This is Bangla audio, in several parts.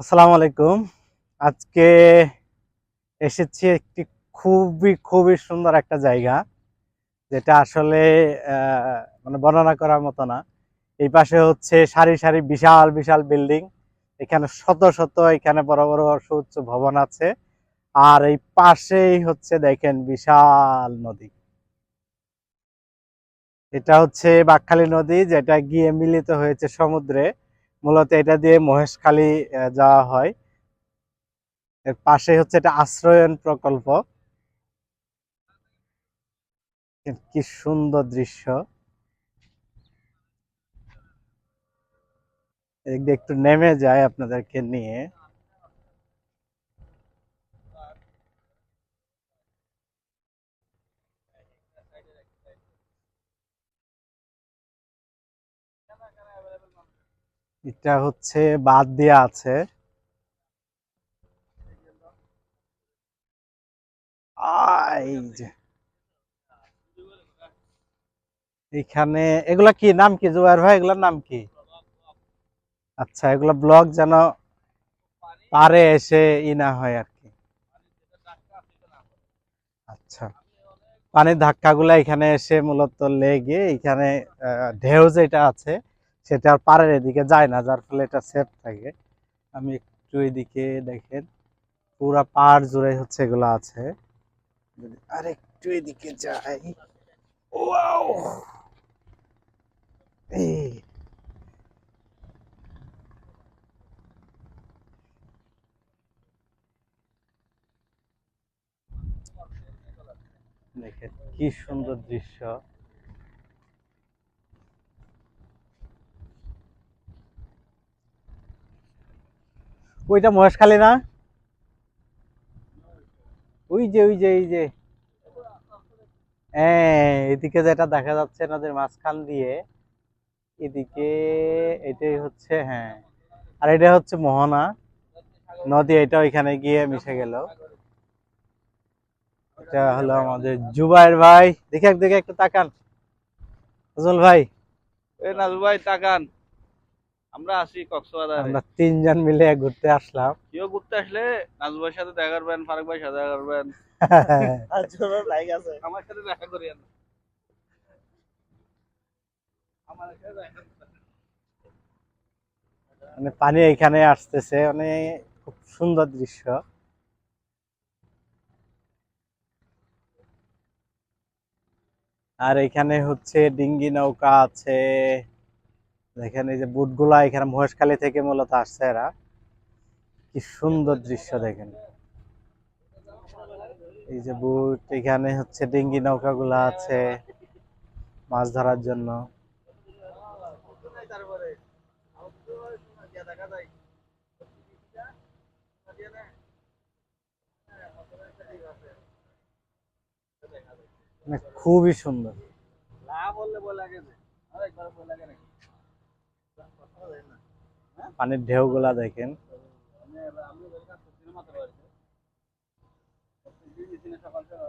আসসালামু আলাইকুম। আজকে এসেছি একটি খুবই খুবই সুন্দর একটা জায়গা, যেটা আসলে মানে বর্ণনা করার মতো না। এই পাশে হচ্ছে সারি সারি বিশাল বিশাল বিল্ডিং। এখানে শত শত, এখানে বড় বড় সুউচ্চ ভবন আছে। আর এই পাশেই হচ্ছে দেখেন বিশাল নদী। এটা হচ্ছে বাকখালী নদী, যেটা গিয়ে মিলিত হয়েছে সমুদ্রে। মূলত এটা দিয়ে মহেশখালী যাওয়া হয়। এর পাশে হচ্ছে এটা আশ্রয়ন প্রকল্প। কি সুন্দর দৃশ্য। একটু নেমে যায় আপনাদেরকে নিয়ে। এটা হচ্ছে বাদ দেয়া আছে। এখানে, এগুলা কি? নাম কি জুবাইর ভাই? এগুলোর নাম কি? আচ্ছা এগুলা ব্লক যেন পারে এসে ই না হয় আর কি। আচ্ছা। পানির ধাক্কাগুলো এখানে এসে মূলত লেগে, এখানে ঢেউ যেটা আছে সেটা আর পাড়ের এদিকে যায় না, যার ফলে এটা সেফ থাকে। আমি একটু এদিকে দেখেন, পুরা পাড় জুড়ে হচ্ছে এগুলো আছে। যদি আর একটু এদিকে যাই দেখেন, কি সুন্দর দৃশ্য। ওইটা মহেশখালী না? ওই যে ওই যে, এই যে। হ্যাঁ এদিকে যেটা দেখা যাচ্ছে নদীর মাঝখান দিয়ে, এদিকে এটাই হচ্ছে হ্যাঁ। আর এটা হচ্ছে মোহনা। নদী এটা ওইখানে গিয়ে মিশে গেল। এটা হলো আমাদের জুবাইর ভাই। দেখে দেখে একটু তাকান। ভাই। ভাই, তাকান। আমরা আসি কক্সবাজারে। আমরা তিনজন মিলে ঘুরতে আসলাম। কেউ ঘুরতে আসলে নাজু ভাইয়ের সাথে দেখা করবেন ফারুক ভাইয়ের সাথে দেখা করবেন। আমার সাথে দেখা করিয়েন আমার সাথে দেখা মানে পানি এখানে আসতেছে মানে খুব সুন্দর দৃশ্য। আর এখানে হচ্ছে ডিঙ্গি নৌকা আছে। দেখেন এই যে বুটগুলা এখানে মহেশখালী থেকে মূলত আসছে এরা। কি সুন্দর দৃশ্য দেখেন। এই যে বুট, এখানে হচ্ছে ডিঙ্গি নৌকা গুলা আছে মাছ ধরার জন্য। মানে খুবই সুন্দর। না বললে বলে বলে নাকি পানির ঢেউ গুলা দেখেন আমি আমি ওদের কাছে সত্যি মাত্র বাড়িতে দিনে সকাল দেখেন।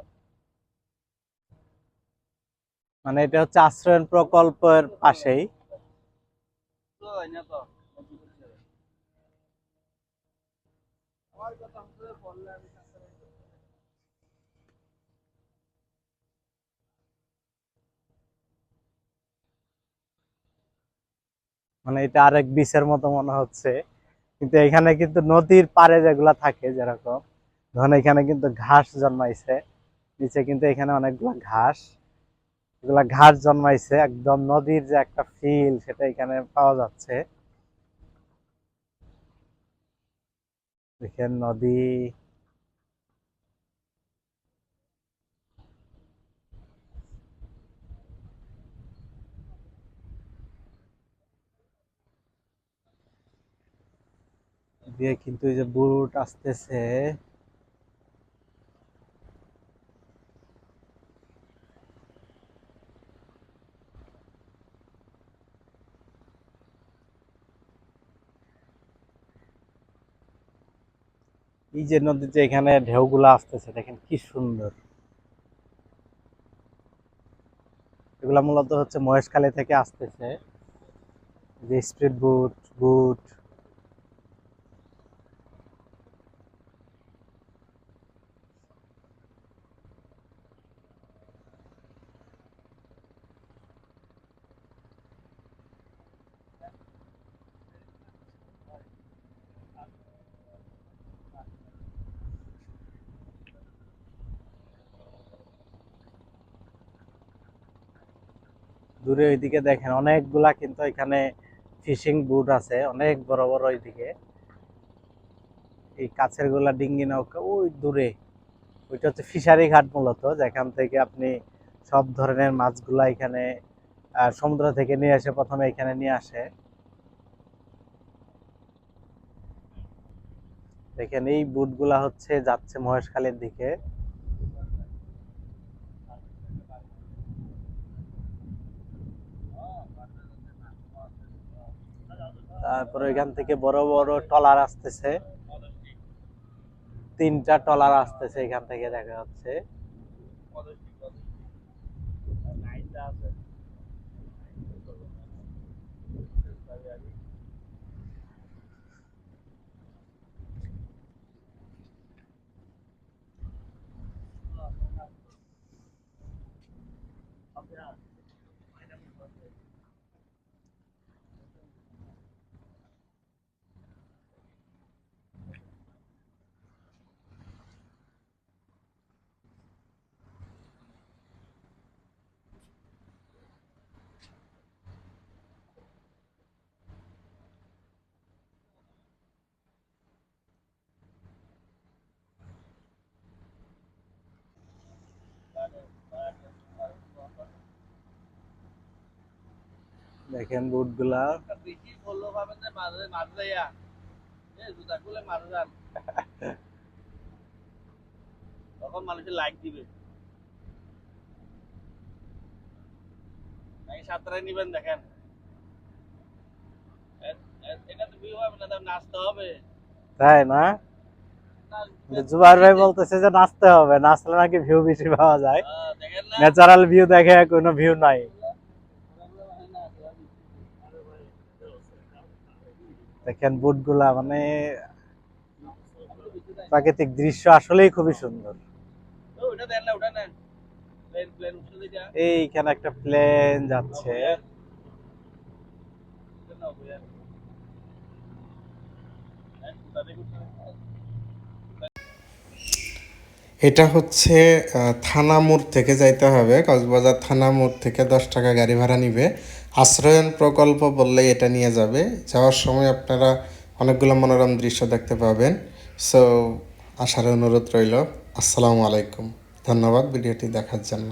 মানে এটা হচ্ছে আশ্রয়ন প্রকল্পের পাশেই। আমার কথা মানে এটা আরেক বিচের মতো মনে হচ্ছে। কিন্তু এখানে কিন্তু নদীর পাড়ে যেগুলা থাকে যেরকম, ধরেন এখানে কিন্তু ঘাস জন্মাইছে, নিচে কিন্তু এখানে অনেকগুলো ঘাস। এগুলা ঘাস জন্মাইছে, একদম নদীর যে একটা ফিল সেটা এখানে পাওয়া যাচ্ছে। দেখেন নদী দিয়ে কিন্তু এই যে বুট আসতেছে। এই যে নদীতে এখানে ঢেউগুলা আসতেছে, দেখেন কি সুন্দর। এগুলা মূলত হচ্ছে মহেশখালী থেকে আসতেছে। যে স্পিড বুট বুট দূরে ওইদিকে দেখেন, অনেকগুলা কিন্তু এখানে ফিশিং বুট আছে, অনেক বড় বড় ওইদিকে। এই কাছেরগুলা ডিঙ্গি নৌকা, ওই দূরে। ওইটা হচ্ছে ফিশারি ঘাট মূলত, যেখান থেকে আপনি সব ধরনের মাছগুলা এখানে সমুদ্র থেকে নিয়ে আসে প্রথমে এখানে নিয়ে আসে। দেখেন, এই বুটগুলা হচ্ছে যাচ্ছে মহেশখালীর দিকে। তারপরে এখান থেকে বড় বড় টলার আসতেছে। তিনটা টলার আসতেছে এখান থেকে দেখা যাচ্ছে। দেখেন তখন মানুষের লাইক দিবে নিবেন এটা তো হবে না? নাচতে হবে তাই না জুবাইর ভাই বলতেছে যে নাচতে হবে নাচলে নাকি ভিউ বেশি পাওয়া যায়। ন্যাচারাল ভিউ দেখে কোনো ভিউ নাই। দেখেন বুটগুলা মানে প্রাকৃতিক দৃশ্য আসলেই খুবই সুন্দর। এইখানে একটা প্লেন যাচ্ছে। এটা হচ্ছে থানা মোড় থেকে যাইতে হবে। কক্সবাজার থানা মোড় থেকে দশ টাকা গাড়ি ভাড়া নিবে। আশ্রয়ন প্রকল্প বললে এটা নিয়ে যাবে। যাওয়ার সময় আপনারা অনেকগুলো মনোরম দৃশ্য দেখতে পাবেন। সো আসার অনুরোধ রইল। আসসালামু আলাইকুম। ধন্যবাদ ভিডিওটি দেখার জন্য।